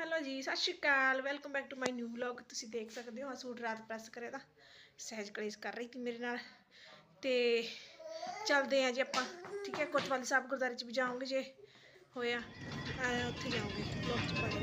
Hello ji, Sat Shri Akal, welcome back to my new vlog. ਤੁਸੀਂ ਦੇਖ ਸਕਦੇ ਹੋ ਆ ਸੂਟ ਰਾਤ ਪ੍ਰੈਸ ਕਰਿਆ ਦਾ, ਸਹਿਜ ਕਲੇਸ਼ ਕਰ ਰਹੀ ਸੀ ਮੇਰੇ ਨਾਲ। ਤੇ ਚੱਲਦੇ ਆ ਜੀ ਆਪਾਂ, ਠੀਕ ਹੈ ਕੋਤਵਾਲੀ ਸਾਹਿਬ ਗੁਰਦੁਆਰੇ ਚ ਵੀ ਜਾਵਾਂਗੇ ਜੇ ਹੋਇਆ ਆ ਉੱਥੇ ਜਾਵਾਂਗੇ ਵਲੌਗ ਚ ਪਾਇਆ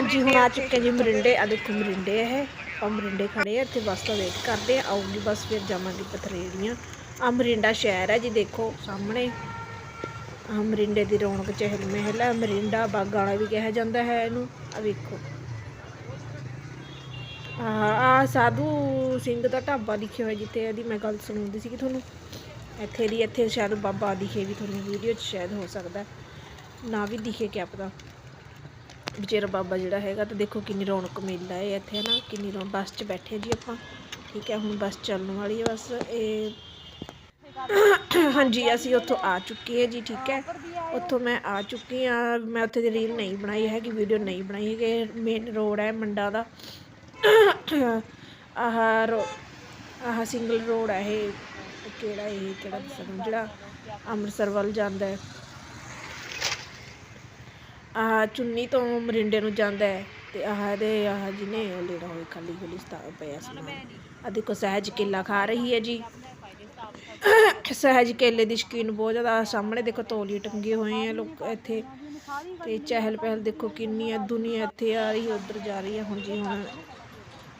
ਹਾਂਜੀ, ਹੁਣ ਆ ਚੁੱਕੇ ਜੀ ਮਰਿੰਡੇ। ਆ ਦੇਖੋ ਮਰਿੰਡੇ ਇਹ। ਆ ਮਰਿੰਡੇ ਖੜੇ ਆ, ਇੱਥੇ ਬੱਸ ਦਾ ਵੇਟ ਕਰਦੇ ਆ। ਆਊਗੀ ਬੱਸ ਫਿਰ ਜਾਵਾਂਗੇ ਪਥਰੇੜੀਆਂ ਆ ਮਰਿੰਡਾ ਸ਼ਹਿਰ ਹੈ ਜੀ, ਦੇਖੋ ਸਾਹਮਣੇ। ਆ ਮਰਿੰਡੇ ਦੀ ਰੌਣਕ ਚਹਿਲ ਮਹਿਲ ਹੈ। ਮਰਿੰਡਾ ਬਾਗਾਂ ਵੀ ਕਿਹਾ ਜਾਂਦਾ ਹੈ ਇਹਨੂੰ। ਆ ਵੇਖੋ। ਆ ਸਾਧੂ ਸਿੰਘ ਦਾ ਢਾਬਾ ਲਿਖਿਆ ਹੋਇਆ ਜਿੱਥੇ ਇਹਦੀ ਮੈਂ ਗੱਲ ਸੁਣਾਉਂਦੀ ਸੀ ਕਿ ਤੁਹਾਨੂੰ। ਇੱਥੇ ਦੀ, ਇੱਥੇ ਸ਼ਾਇਦ ਬਾਬਾ ਦਿਖੇ ਵੀ ਤੁਹਾਨੂੰ ਵੀਡੀਓ 'ਚ ਸ਼ਾਇਦ ਹੋ ਸਕਦਾ। ਨਾ ਵੀ ਦਿਖੇ ਕਿਆ ਪਤਾ। ਵਿਚਾਰਾ ਬਾਬਾ ਜਿਹੜਾ ਹੈਗਾ ਤੇ ਦੇਖੋ ਕਿੰਨੀ ਰੌਣਕ ਮੇਲਾ ਹੈ ਇੱਥੇ ਹੈ ਨਾ ਕਿੰਨੀ ਰੌਣਕ ਬੱਸ 'ਚ ਬੈਠੇ ਜੀ ਆਪਾਂ। ਠੀਕ ਹੈ, ਹੁਣ ਬੱਸ ਚੱਲਣ ਵਾਲੀ ਹੈ ਬਸ। ਇਹ ਹਾਂਜੀ, ਅਸੀਂ ਉੱਥੋਂ ਆ ਚੁੱਕੇ ਹਾਂ ਜੀ, ਠੀਕ ਹੈ? ਉੱਥੋਂ ਮੈਂ ਆ ਚੁੱਕੀ ਹਾਂ। ਮੈਂ ਉੱਥੇ ਦੀ ਰੀਲ ਨਹੀਂ ਬਣਾਈ ਹੈਗੀ ਵੀਡੀਓ ਨਹੀਂ ਬਣਾਈ ਹੈਗੀ। ਮੇਨ ਰੋਡ ਹੈ ਮੰਡਾ ਦਾ। ਆਹ ਰੋ, ਆਹ ਸਿੰਗਲ ਰੋਡ ਹੈ ਇਹ। ਕਿਹੜਾ ਇਹ, ਕਿਹੜਾ ਦੱਸਣਾ ਜਿਹੜਾ ਅੰਮ੍ਰਿਤਸਰ ਵੱਲ ਜਾਂਦਾ ਹੈ। ਆਹ ਚੁੰਨੀ ਤੋਂ ਮਰਿੰਡੇ ਨੂੰ ਜਾਂਦਾ ਹੈ ਤੇ ਆਹ ਇਹਦੇ, ਆਹ ਜਿਹਨੇ ਲੈਣਾ ਹੋਏ ਖਾਲੀ ਖੁੱਲੀ ਸਤਾ ਪਿਆ ਸੀ। ਆ ਦੇਖੋ, ਸਹਿਜ ਕੇਲਾ ਖਾ ਰਹੀ ਹੈ ਜੀ। ਸਹਿਜ ਕੇਲੇ ਦੀ ਸ਼ਕੀਨ ਬਹੁਤ ਜ਼ਿਆਦਾ ਸਾਹਮਣੇ ਦੇਖੋ ਤੋਲੀ ਟੰਗੇ ਹੋਏ ਆ ਲੋਕ ਇੱਥੇ। ਤੇ ਚਹਿਲ ਪਹਿਲ ਦੇਖੋ, ਕਿੰਨੀ ਹੈ ਦੁਨੀਆ ਇੱਥੇ ਆ ਰਹੀ, ਉਧਰ ਜਾ ਰਹੀ ਹੈ ਹੁਣ ਜੀ ਹੁਣ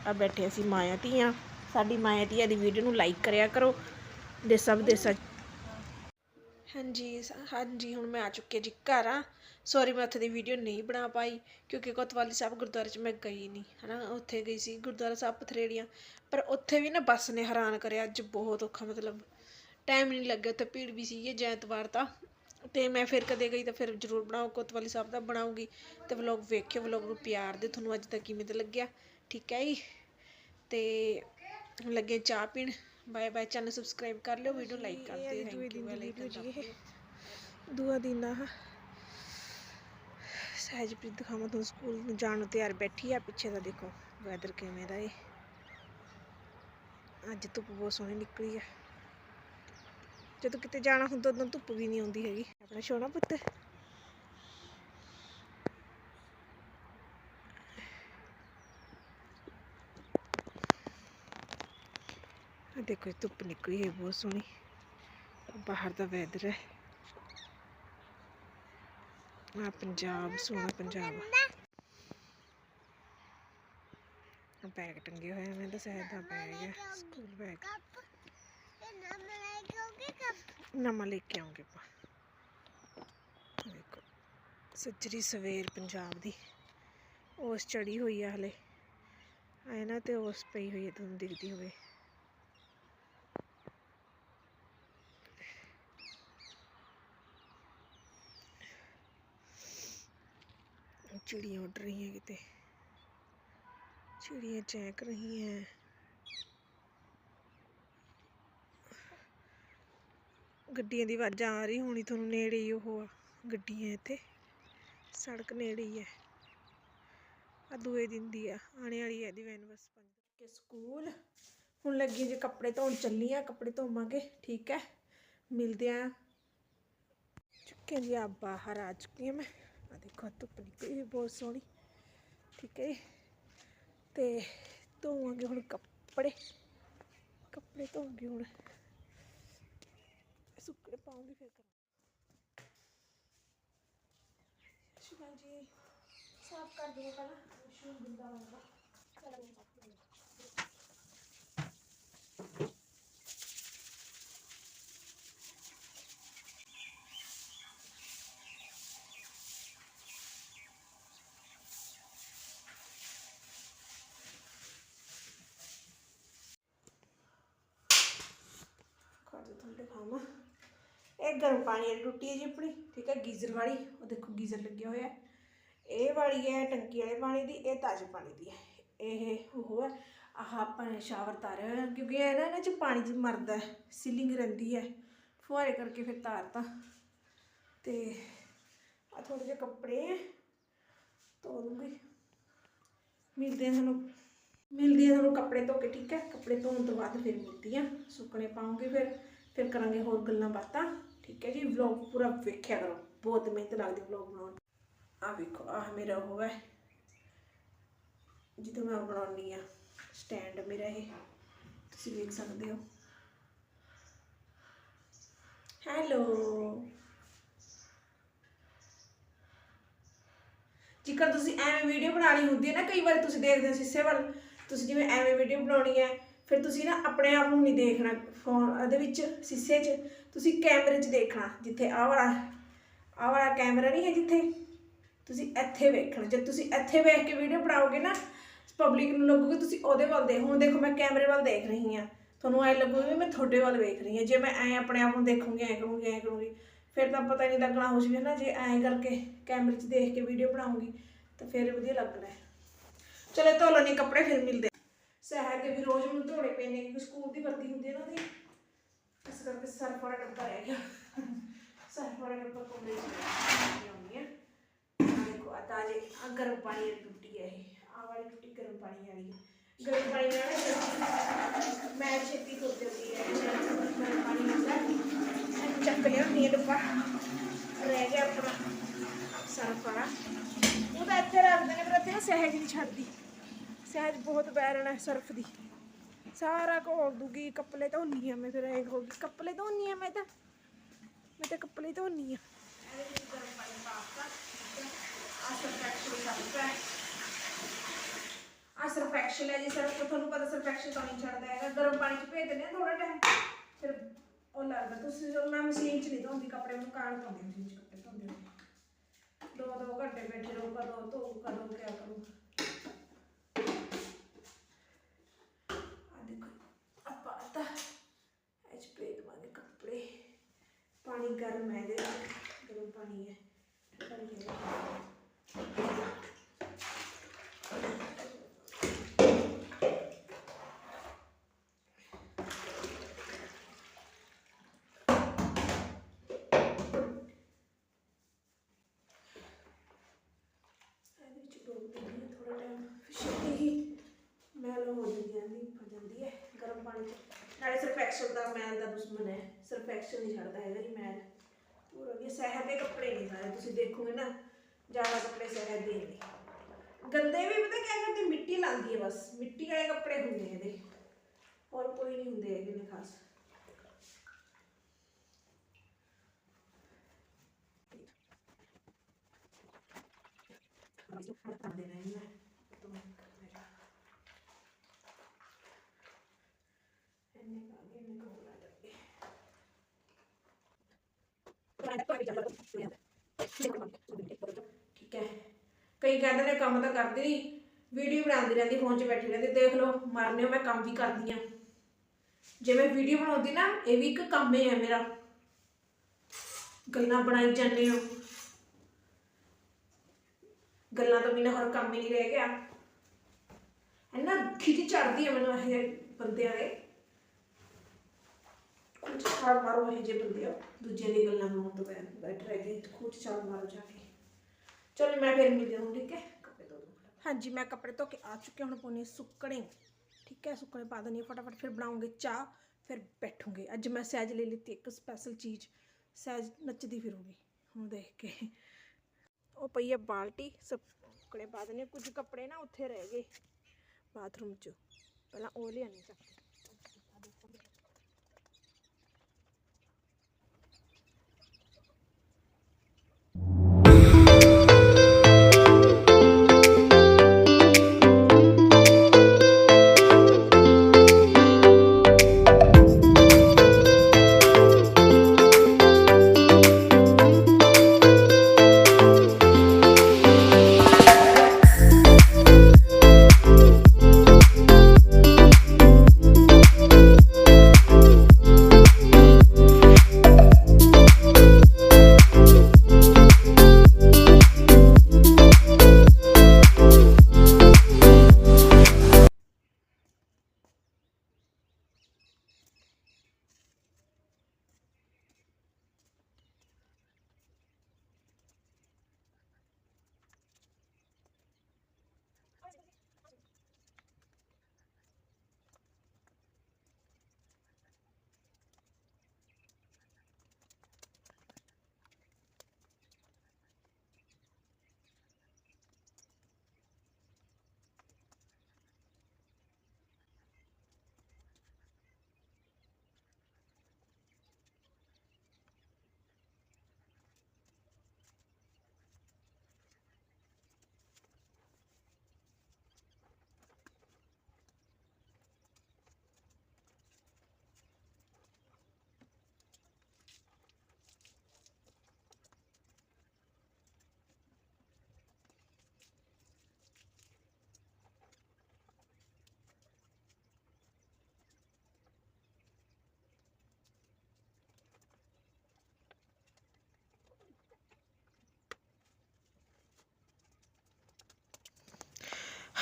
ਆ ਬੈਠੇ ਅਸੀਂ ਮਾਇਆ ਧੀਆਂ। ਸਾਡੀ ਮਾਇਆ ਧੀਆਂ ਦੀ ਵੀਡੀਓ ਨੂੰ ਲਾਈਕ ਕਰਿਆ ਕਰੋ। ਦੇਸਾਂ ਵਿਦੇਸਾਂ ਹਾਂਜੀ, ਸ- ਹਾਂਜੀ, ਹੁਣ ਮੈਂ ਆ ਚੁੱਕੀ ਹਾਂ ਜੀ ਘਰ ਆ। ਸੌਰੀ ਮੈਂ ਉੱਥੇ ਦੀ ਵੀਡੀਓ ਨਹੀਂ ਬਣਾ ਪਾਈ, ਕਿਉਂਕਿ ਕੋਤਵਾਲੀ ਸਾਹਿਬ ਗੁਰਦੁਆਰੇ 'ਚ ਮੈਂ ਗਈ ਨਹੀਂ, ਹਨਾ? ਉੱਥੇ ਗਈ ਸੀ, ਗੁਰਦੁਆਰਾ ਸਾਹਿਬ ਪਥਰੇੜੀਆਂ। ਪਰ ਉੱਥੇ ਵੀ ਨਾ ਬੱਸ ਨੇ ਹੈਰਾਨ ਕਰਿਆ, ਅੱਜ ਬਹੁਤ ਔਖਾ, ਮਤਲਬ ਟਾਈਮ ਨਹੀਂ ਲੱਗਿਆ, ਉੱਥੇ ਭੀੜ ਵੀ ਸੀ ਜੇ ਐਤਵਾਰ ਤਾਂ। ਤੇ ਮੈਂ ਫਿਰ ਕਦੇ ਗਈ ਤਾਂ ਫਿਰ ਜ਼ਰੂਰ ਬਣਾਉ ਕੋਤਵਾਲੀ ਸਾਹਿਬ ਦਾ ਬਣਾਉਂਗੀ ਤੇ ਵਲੌਗ ਵੇਖਿਓ ਵਲੌਗ ਨੂੰ ਪਿਆਰ ਦੇ, ਤੁਹਾਨੂੰ ਅੱਜ ਦਾ ਕਿਵੇਂ ਦਾ ਲੱਗਿਆ? ਠੀਕ ਹੈ ਜੀ? ਤੇ ਹੁਣ ਲੱਗੇ ਚਾਹ ਪੀਣ। ਬਾਏ ਬਾਏ ਚੈਨਲ ਸਬਸਕ੍ਰਾਈਬ ਕਰ ਲਿਓ ਵੀਡੀਓ ਲਾਈਕ ਕਰ ਦਿਓ ਥੈਂਕ ਯੂ ਵੀਡੀਓ ਜੀ। ਇਹ ਦੂਆ ਦਿਨ ਆ ਸਹਿਜਪ੍ਰੀਤ ਦਿਖਾਵਾਂ ਤੁਹਾਨੂੰ ਸਕੂਲ ਨੂੰ ਜਾਣ ਨੂੰ ਤਿਆਰ ਬੈਠੀ ਆ ਪਿੱਛੇ ਦਾ ਦੇਖੋ ਵੈਦਰ ਕਿਵੇਂ ਦਾ ਏ। ਅੱਜ ਧੁੱਪ ਬਹੁਤ ਸੋਹਣੀ ਨਿਕਲੀ ਆ। ਜਦੋਂ ਕਿਤੇ ਜਾਣਾ ਹੁੰਦਾ ਉਦੋਂ ਧੁੱਪ ਵੀ ਨਹੀਂ ਆਉਂਦੀ ਹੈਗੀ। ਆਪਣਾ ਸੋਹਣਾ ਪੁੱਤ। ਦੇਖੋ ਇਹ ਧੁੱਪ ਨਿਕਲੀ ਹੈ ਬਹੁਤ ਸੋਹਣੀ। ਬਾਹਰ ਦਾ ਵੈਦਰ ਹੈ। ਆ ਪੰਜਾਬ, ਸੋਹਣਾ ਪੰਜਾਬ। ਬੈਗ ਟੰਗੇ ਹੋਏ ਮੈਂ ਤਾਂ ਸ਼ਾਇਦ ਦਾ ਬੈਗ ਹੈ ਸਕੂਲ ਬੈਗ ਨਵਾਂ ਲੈ ਕੇ ਆਉਂਗੇ ਆਪਾਂ। ਦੇਖੋ, ਸੱਜਰੀ ਸਵੇਰ ਪੰਜਾਬ ਦੀ। ਉਸ ਚੜੀ ਹੋਈ ਆ ਹਲੇ। ਆਏ ਨਾ ਤੇ ਉਸ ਪਈ ਹੋਈ ਹੈ ਤੁਹਾਨੂੰ ਦਿਖਦੀ ਹੋਵੇ। चिड़िया उड़ रही हैं किते चिड़िया चहक रही हैं ਗੱਡੀਆਂ ਦੀ ਆਵਾਜ਼ਾਂ ਆ ਰਹੀ ਹੋਣੀ ਤੁਹਾਨੂੰ ਨੇੜੇ ਹੀ ਉਹ ਆ ਗੱਡੀਆਂ ਇੱਥੇ ਸੜਕ ਨੇੜੇ ਹੀ ਹੈ ਆ ਦੂਏ ਦਿਨ ਦੀ ਆ ਆਣੇ ਵਾਲੀ ਹੈ ਇਹਦੀ ਵੈਨ ਬਸ ਪੰਜ ਕੇ ਸਕੂਲ ਹੁਣ ਲੱਗੀ ਜੇ ਕੱਪੜੇ ਧੋਣ ਚੱਲੀ ਆ ਕੱਪੜੇ ਧੋਵਾਂਗੇ ਠੀਕ ਹੈ ਮਿਲਦੇ ਆ ਚੁੱਕੇ ਜੀ ਆ ਬਾਹਰ ਆ ਚੁੱਕੀ ਹਾਂ ਮੈਂ ਆ ਦੇਖੋ ਧੁੱਪ ਨਿਕਲੀ ਹੋਈ ਬਹੁਤ ਸੋਹਣੀ। ਠੀਕ ਹੈ ਜੀ। ਤੇ ਧੋਵਾਂਗੇ ਹੁਣ ਕੱਪੜੇ। ਕੱਪੜੇ ਧੋਵਾਂਗੇ ਹੁਣ। ਸੁੱਕਣੇ ਪਾਉਂਗੀ ਫਿਰ ਕਰਾਂ ਸ਼ੁਕਰ ਜੀ, ਸਾਫ਼ ਕਰ ਦੂੰਗਾ ਪਹਿਲਾਂ। ਸ਼ੂਨ ਗੁੰਦਾ ਹੋਊਗਾ। ਚਲੋ ਇਹ ਗਰਮ ਪਾਣੀ ਵਾਲੀ ਟੁੱਟੀ ਹੈ ਜੀ ਆਪਣੀ, ਠੀਕ ਹੈ, ਗੀਜ਼ਰ ਵਾਲੀ, ਉਹ ਦੇਖੋ ਗੀਜ਼ਰ ਲੱਗਿਆ ਹੋਇਆ ਇਹ ਵਾਲੀ ਹੈ, ਟੰਕੀ ਵਾਲੇ ਪਾਣੀ ਦੀ, ਇਹ ਤਾਜ਼ੇ ਪਾਣੀ ਦੀ ਹੈ। ਇਹ ਉਹ ਹੈ, ਆਹ ਆਪਾਂ ਨੇ ਸ਼ਾਵਰ ਤਾਰਿਆ ਹੋਇਆ, ਕਿਉਂਕਿ ਇਹ ਨਾ ਇਹਨਾਂ ਚ ਪਾਣੀ ਚ ਮਰਦਾ ਸੀਲਿੰਗ ਰਹਿੰਦੀ ਹੈ। ਫੁਹਾਰੇ ਕਰਕੇ ਫਿਰ ਤਾਰਤਾ। ਤੇ ਆ ਥੋੜੇ ਜਿਹੇ ਕੱਪੜੇ ਹੈ ਧੋ ਦੂੰਗੀ ਮਿਲਦੇ ਆ ਤੁਹਾਨੂੰ, ਮਿਲਦੀ ਆ ਤੁਹਾਨੂੰ ਕੱਪੜੇ ਧੋ ਕੇ, ਠੀਕ ਹੈ? ਕੱਪੜੇ ਧੋਣ ਤੋਂ ਬਾਅਦ ਫਿਰ ਮਿਲਦੀ ਆ ਸੁੱਕਣੇ ਪਾਉਂਗੇ ਫਿਰ। ਫਿਰ ਕਰਾਂਗੇ ਹੋਰ ਗੱਲਾਂ ਬਾਤਾਂ। ਠੀਕ ਹੈ ਜੀ ਵਲੌਗ ਪੂਰਾ ਵੇਖਿਆ ਕਰੋ। ਬਹੁਤ ਮਿਹਨਤ ਲੱਗਦੀ ਵਲੌਗ ਬਣਾਉਣ। ਆ ਵੇਖੋ, ਆਹ ਮੇਰਾ ਉਹ ਹੈ। ਜਿੱਦੋਂ ਮੈਂ ਬਣਾਉਣੀ ਆ ਸਟੈਂਡ ਮੇਰਾ ਇਹ। ਤੁਸੀਂ ਵੇਖ ਸਕਦੇ ਹੋ। ਹੈਲੋ ਜੇਕਰ ਤੁਸੀਂ ਐਵੇਂ ਵੀਡੀਓ ਬਣਾਉਣੀ ਹੁੰਦੀ ਹੈ ਨਾ, ਕਈ ਵਾਰ ਤੁਸੀਂ ਦੇਖਦੇ ਹੋ ਸ਼ੀਸ਼ੇ ਵੱਲ। ਤੁਸੀਂ ਜਿਵੇਂ ਐਵੇਂ ਵੀਡੀਓ ਬਣਾਉਣੀ ਹੈ ਫਿਰ ਤੁਸੀਂ ਨਾ ਆਪਣੇ ਆਪ ਨੂੰ ਨਹੀਂ ਦੇਖਣਾ ਫੋਨ, ਉਹਦੇ ਵਿੱਚ ਸ਼ੀਸ਼ੇ 'ਚ ਤੁਸੀਂ ਕੈਮਰੇ 'ਚ ਦੇਖਣਾ, ਜਿੱਥੇ ਆਹ ਵਾਲਾ ਆਹ ਵਾਲਾ ਕੈਮਰਾ ਨਹੀਂ ਹੈ ਜਿੱਥੇ ਤੁਸੀਂ ਇੱਥੇ ਵੇਖਣਾ। ਜੇ ਤੁਸੀਂ ਇੱਥੇ ਵੇਖ ਕੇ ਵੀਡੀਓ ਬਣਾਓਗੇ ਨਾ ਪਬਲਿਕ ਨੂੰ ਲੱਗੂਗਾ ਤੁਸੀਂ ਉਹਦੇ ਵੱਲ ਦੇਖ ਹੁਣ ਦੇਖੋ ਮੈਂ ਕੈਮਰੇ ਵੱਲ ਦੇਖ ਰਹੀ ਹਾਂ। ਤੁਹਾਨੂੰ ਐ ਲੱਗੂਗਾ ਵੀ ਮੈਂ ਤੁਹਾਡੇ ਵੱਲ ਵੇਖ ਰਹੀ ਹਾਂ। ਜੇ ਮੈਂ ਐ ਆਪਣੇ ਆਪ ਨੂੰ ਦੇਖੂੰਗੀ, ਐ ਕਰੂੰਗੀ ਐ ਕਰੂੰਗੀ, ਫਿਰ ਤਾਂ ਪਤਾ ਨਹੀਂ ਲੱਗਣਾ ਹੋ ਜਵੇ ਨਾ। ਜੇ ਐਂ ਕਰਕੇ ਕੈਮਰੇ 'ਚ ਦੇਖ ਕੇ ਵੀਡੀਓ ਬਣਾਉਂਗੀ, ਤਾਂ ਫਿਰ ਵਧੀਆ ਲੱਗਣਾ ਚਲੋ ਧੋ ਲੈਣੀ ਕੱਪੜੇ, ਫਿਰ ਮਿਲਦੇ ਸਹਿਰ ਦੇ ਵੀ ਰੋਜ਼ ਮੈਨੂੰ ਧੋਣੇ ਪੈਣੇ ਕਿਉਂਕਿ ਸਕੂਲ ਦੀ ਵਰਦੀ ਹੁੰਦੀ ਹੈ ਨਾ ਉਹਦੀ। ਇਸ ਕਰਕੇ ਸਰਫ ਵਾਲਾ ਡੱਬਾ ਰਹਿ ਗਿਆ। ਸਰਫ ਵਾਲਾ ਡੱਬਾ ਕੋਲੇ ਚ ਹੈ ਦੇਖੋ ਆ ਤਾਜ਼ੇ ਆ ਗਰਮ ਪਾਣੀ ਵਾਲੀ ਟੁੱਟੀ ਹੈ ਇਹ। ਆਹ ਵਾਲੀ ਟੁੱਟੀ ਗਰਮ ਪਾਣੀ ਵਾਲੀ ਹੈ ਗਰਮ ਪਾਣੀ ਨਾਲ ਮੈਂ ਛੇਤੀ ਧੋ ਦਿੰਦੀ ਹੈ ਗਰਮ ਪਾਣੀ ਹੁੰਦਾ ਚੱਕ ਲਿਆ ਨੀ ਡੱਬਾ। ਰਹਿ ਗਿਆ ਆਪਣਾ। ਸਰਫ ਵਾਲਾ ਉਹਦਾ ਇੱਥੇ ਰੱਖ ਦੇਣੇ ਪਰ ਇੱਥੇ ਸਹਿਜ ਨਹੀਂ ਛੱਡਦੀ। ਸਹਿਜ ਬਹੁਤ ਬੈਰਣ ਹੈ ਸਰਫ ਦੀ। ਸਾਰਾ ਘੋਲ ਦੂਗੀ, ਕੱਪੜੇ ਧੋਨੀ ਆ ਮੈਂ ਫਿਰ, ਐ ਹੋ ਗਈ। ਕੱਪੜੇ ਧੋਨੀ ਆ ਮੈਂ ਤਾਂ। ਮੈਂ ਤਾਂ ਕੱਪੜੇ ਧੋਨੀ ਆ। ਆ ਸਰਫ ਹੈ। ਜੀ ਸਰਫ, ਤੁਹਾਨੂੰ ਪਤਾ ਸਰਫ ਤਾਂ ਨਹੀਂ ਛੱਡਦਾ ਹੈਗਾ। ਗਰਮ ਪਾਣੀ ਚ ਭੇਜ ਦਿੰਦੇ ਆ ਥੋੜਾ ਟਾਈਮ ਫਿਰ ਉਹ ਲੱਗਦਾ, ਤੁਸੀਂ ਮੈਂ ਮਸ਼ੀਨ ਚ ਨਹੀਂ ਧੋਂਦੀ, ਕੱਪੜੇ ਨੂੰ ਕਾਣ ਧੋਂਦੀ ਮਸ਼ੀਨ ਚ ਕੱਪੜੇ ਧੋਂਦੀ ਦੋ ਦੋ ਘੰਟੇ ਬੈਠੇ ਰਹੋ, ਕਦੋਂ ਧੋ ਕਦੋਂ ਕਿਆ ਕਰੂੰ ਆ ਦੇਖੋ ਆਪਾਂ ਐਚ ਪੇ ਦਵਾਂਗੇ ਕੱਪੜੇ। ਪਾਣੀ ਗਰਮ ਹੈ ਇਹਦੇ ਗਰਮ ਪਾਣੀ ਹੈ। ਠੰਡਾ ਨਹੀਂ ਹੈ ਇਹਦੇ ਵਿੱਚ ਡੋਬ ਦਿੰਦੀ ਹਾਂ ਥੋੜਾ ਟਾਈਮ ਛੇਤੀ ਹੀ ਮੈਲ ਹੋ ਜਾਂਦੀ ਹੈ ਨਹੀਂ ਹੋ ਜਾਂਦੀ ਹੈ ਗਰਮ ਪਾਣੀ ਚ ਨਾਲੇ ਸਿਰਫ ਐਕਸਲ ਦਾ ਮੈਲ ਦਾ ਦੁਸ਼ਮਣ ਹੈ, ਸਿਰਫ ਐਕਸਲ ਨਹੀਂ ਛੱਡਦਾ ਹੈਗਾ ਜੀ ਮੈਲ ਪੂਰਾ ਵੀ ਸਹਿਰ ਦੇ ਕੱਪੜੇ ਨਹੀਂ ਸਾਰੇ ਤੁਸੀਂ ਦੇਖੋਗੇ ਨਾ, ਜ਼ਿਆਦਾ ਕੱਪੜੇ ਸਹਿਰ ਦੇ ਨੇ। ਗੰਦੇ ਵੀ, ਪਤਾ ਕਿਆ ਕਰਦੇ, ਮਿੱਟੀ ਲਾਂਦੀ ਹੈ ਬਸ, ਮਿੱਟੀ ਵਾਲੇ ਕੱਪੜੇ ਹੁੰਦੇ ਨੇ ਇਹਦੇ। ਹੋਰ ਕੋਈ ਨਹੀਂ ਹੁੰਦੇ ਹੈਗੇ ਨੇ ਖਾਸ ਦੇਣਾ ਹੈ ਮੈਂ ਇੰਨੇ ਕਾਗੇ ਇੰਨੇ ਕੋਲ ਆ ਜਾਣਗੇ ਠੀਕ ਹੈ। ਕਈ ਕਹਿੰਦੇ ਨੇ ਕੰਮ ਤਾਂ ਕਰਦੀ ਨਹੀਂ ਵੀਡੀਓ ਬਣਾਉਂਦੀ ਰਹਿੰਦੀ ਫੋਨ 'ਚ ਬੈਠੀ ਰਹਿੰਦੀ, ਦੇਖ ਲਓ, ਮਰਨੇ ਮੈਂ ਕੰਮ ਵੀ ਕਰਦੀ ਆ ਜੇ ਮੈਂ ਵੀਡੀਓ ਬਣਾਉਂਦੀ ਨਾ, ਇਹ ਵੀ ਇੱਕ ਕੰਮ ਹੀ ਹੈ ਮੇਰਾ। ਗੱਲਾਂ ਬਣਾਈ ਜਾਂਦੇ ਹੋ। ਗੱਲਾਂ ਤੋਂ ਬਿਨਾਂ ਹੋਰ ਕੰਮ ਹੀ ਨਹੀਂ ਰਹਿ ਗਿਆ। ਇੰਨਾ ਖਿੱਚ ਚੜਦੀ ਹੈ ਮੈਨੂੰ ਇਹ ਜਿਹੇ ਬੰਦਿਆਂ ਦੇ। ਕੁਝ ਛਾਲ ਮਾਰੋ ਇਹ ਜੇ ਬੰਦੇ ਆ ਦੂਜਿਆਂ ਦੀ ਗੱਲਾਂ ਨੂੰ ਤੋਂ ਬੈਠ ਬੈਠ ਰਹਿ ਗਏ ਕੁਝ ਛਾਲ ਮਾਰੋ ਜਾ ਕੇ ਚਲੋ ਮੈਂ ਫਿਰ ਮਿਲਦੀ ਹਾਂ ਠੀਕ ਹੈ ਕੱਪੜੇ ਧੋ ਦੂੰ ਹਾਂਜੀ ਮੈਂ ਕੱਪੜੇ ਧੋ ਕੇ ਆ ਚੁੱਕੇ ਹੁਣ ਪਾਉਣੇ ਸੁੱਕਣੇ ਠੀਕ ਹੈ ਸੁੱਕਣੇ ਪਾ ਦਨੀ ਫਟਾਫਟ ਫਿਰ ਬਣਾਉਂਗੇ ਚਾਹ ਫਿਰ ਬੈਠੂਗੇ ਅੱਜ ਮੈਂ ਸਹਿਜ ਲੈ ਲਿੱਤੀ ਇੱਕ ਸਪੈਸ਼ਲ ਚੀਜ਼ ਸਹਿਜ ਨੱਚਦੀ ਫਿਰੂਗੀ ਹੁਣ ਦੇਖ ਕੇ ਉਹ ਪਈ ਹੈ ਬਾਲਟੀ ਸਭ ਕੱਪੜੇ ਪਾ ਦਨੇ ਕੁਝ ਕੱਪੜੇ ਨਾ ਉੱਥੇ ਰਹਿ ਗਏ ਬਾਥਰੂਮ 'ਚ ਪਹਿਲਾਂ ਉਹ ਲਿਆਣੀ ਚੱਕ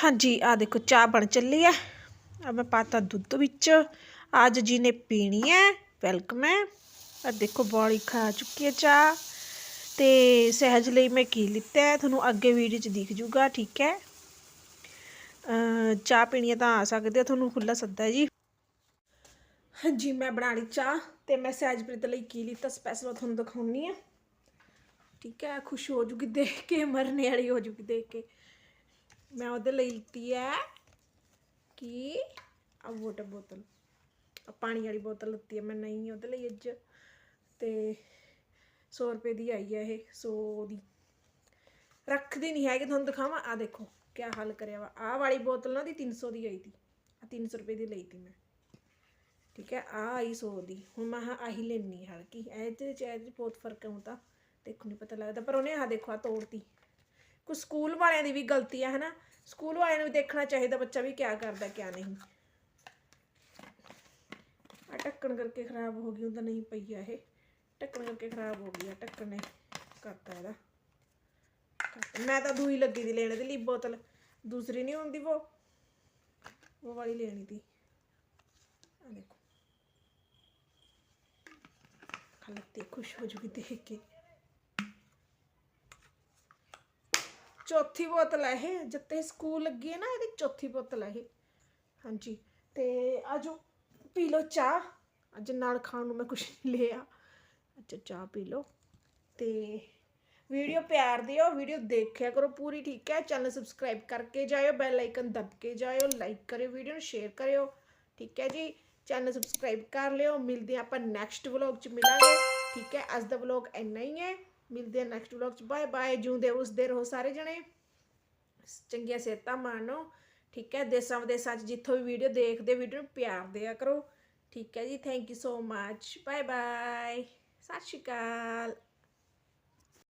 ਹਾਂਜੀ ਆ ਦੇਖੋ, ਚਾਹ ਬਣ ਚੱਲੀ ਹੈ ਆ ਮੈਂ ਪਾਤਾ ਦੁੱਧ ਵਿੱਚ। ਅੱਜ ਜੀ ਨੇ ਪੀਣੀ ਹੈ ਵੈਲਕਮ ਹੈ ਆ ਦੇਖੋ, ਬੋਲੀ ਖਾ ਚੁੱਕੀ ਹੈ ਚਾਹ। ਤੇ ਸਹਿਜ ਲਈ ਮੈਂ ਕੀ ਲਿੱਤਾ ਹੈ ਤੁਹਾਨੂੰ ਅੱਗੇ ਵੀਡੀਓ 'ਚ ਦਿਖ ਜੂਗਾ, ਠੀਕ ਹੈ ਚਾਹ ਪੀਣੀ ਹੈ ਤਾਂ ਆ ਸਕਦੇ ਹੋ ਤੁਹਾਨੂੰ ਖੁੱਲਾ ਸੱਦਾ ਜੀ। ਹਾਂਜੀ, ਮੈਂ ਬਣਾ ਲਈ ਚਾਹ ਤੇ ਮੈਂ ਸਹਿਜਪ੍ਰੀਤ ਲਈ ਕੀ ਲਿੱਤਾ ਸਪੈਸ਼ਲ ਤੁਹਾਨੂੰ ਦਿਖਾਉਣੀ ਆ। ਠੀਕ ਹੈ ਖੁਸ਼ ਹੋ ਜੂਗੀ ਦੇਖ ਕੇ, ਮਰਨੇ ਵਾਲੀ ਹੋ ਜੂਗੀ ਦੇਖ ਕੇ। ਮੈਂ ਉਹਦੇ ਲਈ ਲਿੱਤੀ ਹੈ ਕਿ ਆ ਵਾਟਰ ਬੋਤਲ ਆ ਪਾਣੀ ਵਾਲੀ ਬੋਤਲ ਲਿੱਤੀ ਹੈ, ਮੈਂ ਨਹੀਂ ਉਹਦੇ ਲਈ ਅੱਜ। ਤੇ 100 ਰੁਪਏ ਦੀ ਆਈ ਹੈ ਇਹ 100 ਦੀ। ਰੱਖਦੀ ਨਹੀਂ ਹੈਗੀ, ਤੁਹਾਨੂੰ ਦਿਖਾਵਾਂ। ਆ ਦੇਖੋ, ਕਿਆ ਹੱਲ ਕਰਿਆ ਵਾ। ਆਹ ਵਾਲੀ ਬੋਤਲ ਨਾ ਦੀ 300 ਦੀ ਆਈ ਤੀ ਆ 300 ਰੁਪਏ ਦੀ ਲਈ ਤੀ ਮੈਂ। ਠੀਕ ਹੈ ਆ ਆਈ 100 ਦੀ। ਹੁਣ ਮੈਂ ਆਹ ਆਹੀ ਲੈਣੀ ਹਲਕੀ। ਇਹ ਤੇ ਚ ਇਹ 'ਚ ਬਹੁਤ ਫ਼ਰਕ ਆਉਂਦਾ ਦੇਖੋ, ਨਹੀਂ ਪਤਾ ਲੱਗਦਾ। ਪਰ ਉਹਨੇ ਆ ਦੇਖੋ ਆ ਤੋੜਤੀ। ਕੁਝ ਸਕੂਲ ਵਾਲਿਆਂ ਦੀ ਵੀ ਗਲਤੀ ਹੈ ਹਨਾ? ਸਕੂਲ ਵਾਲਿਆਂ ਨੂੰ ਵੀ ਦੇਖਣਾ ਚਾਹੀਦਾ ਬੱਚਾ ਵੀ ਕਿਆ ਕਰਦਾ, ਕਿਆ ਨਹੀਂ। ਆ ਢੱਕਣ ਕਰਕੇ ਖਰਾਬ ਹੋ ਗਈ ਹੁੰਦਾ ਨਹੀਂ ਪਈ ਆ ਇਹ। ਢੱਕਣ ਕਰਕੇ ਖਰਾਬ ਹੋ ਗਈ ਆ, ਢੱਕਣ ਨੇ ਕਰਤਾ ਇਹਦਾ। ਮੈਂ ਤਾਂ ਦੂਈ ਲੱਗੀ ਦੀ ਲੈਣ ਦੇ ਲਈ ਬੋਤਲ। ਦੂਸਰੀ ਨਹੀਂ ਹੁੰਦੀ ਉਹ ਉਹ ਵਾਲੀ ਲੈਣੀ ਦੀ ਆ ਦੇਖੋ। ਖਲਤੇ ਖੁਸ਼ ਹੋ ਜੂਗੀ ਦੇਖ ਕੇ। ਚੌਥੀ ਬੋਤਲ ਹੈ ਇਹ ਜਿੱਤੇ ਸਕੂਲ ਲੱਗੀ ਹੈ ਨਾ ਇਹਦੀ ਚੌਥੀ ਬੋਤਲ ਹੈ ਇਹ ਹਾਂਜੀ ਤੇ ਆਜੋ ਪੀ ਲਓ ਚਾਹ ਅੱਜ ਨਾਲ ਖਾਣ ਨੂੰ ਮੈਂ ਕੁਝ ਨਹੀਂ ਲਿਆ ਅੱਛਾ ਚਾਹ ਪੀ ਲਓ ਤੇ ਵੀਡੀਓ ਪਿਆਰ ਦਿਓ ਵੀਡੀਓ ਦੇਖਿਆ ਕਰੋ ਪੂਰੀ ਠੀਕ ਹੈ ਚੈਨਲ ਸਬਸਕ੍ਰਾਈਬ ਕਰਕੇ ਜਾਇਓ ਬੈਲ ਆਈਕਨ ਦਬ ਕੇ ਜਾਇਓ ਲਾਈਕ ਕਰਿਓ ਵੀਡੀਓ ਨੂੰ ਸ਼ੇਅਰ ਕਰਿਓ ਠੀਕ ਹੈ ਜੀ ਚੈਨਲ ਸਬਸਕ੍ਰਾਈਬ ਕਰ ਲਿਓ ਮਿਲਦੇ ਹਾਂ ਆਪਾਂ ਨੈਕਸਟ ਵਲੌਗ 'ਚ ਮਿਲਾਂਗੇ ਠੀਕ ਹੈ ਅੱਜ ਦਾ ਵਲੌਗ ਇੰਨਾ ਹੀ ਹੈ ਮਿਲਦੇ ਆ ਨੈਕਸਟ ਵਲੌਗ 'ਚ। ਬਾਏ ਬਾਏ ਜੂਦੇ ਉਸਦੇ ਰਹੋ ਸਾਰੇ ਜਣੇ। ਚੰਗੀਆਂ ਸਿਹਤਾਂ ਮਾਣੋ, ਠੀਕ ਹੈ? ਦੇਸਾਂ ਵਿਦੇਸਾਂ 'ਚ ਜਿੱਥੋਂ ਵੀ ਵੀਡੀਓ ਦੇਖਦੇ ਵੀਡੀਓ ਨੂੰ ਪਿਆਰ ਦਿਆ ਕਰੋ। ਠੀਕ ਹੈ ji thank you so much bye bye Sat Shri Akal.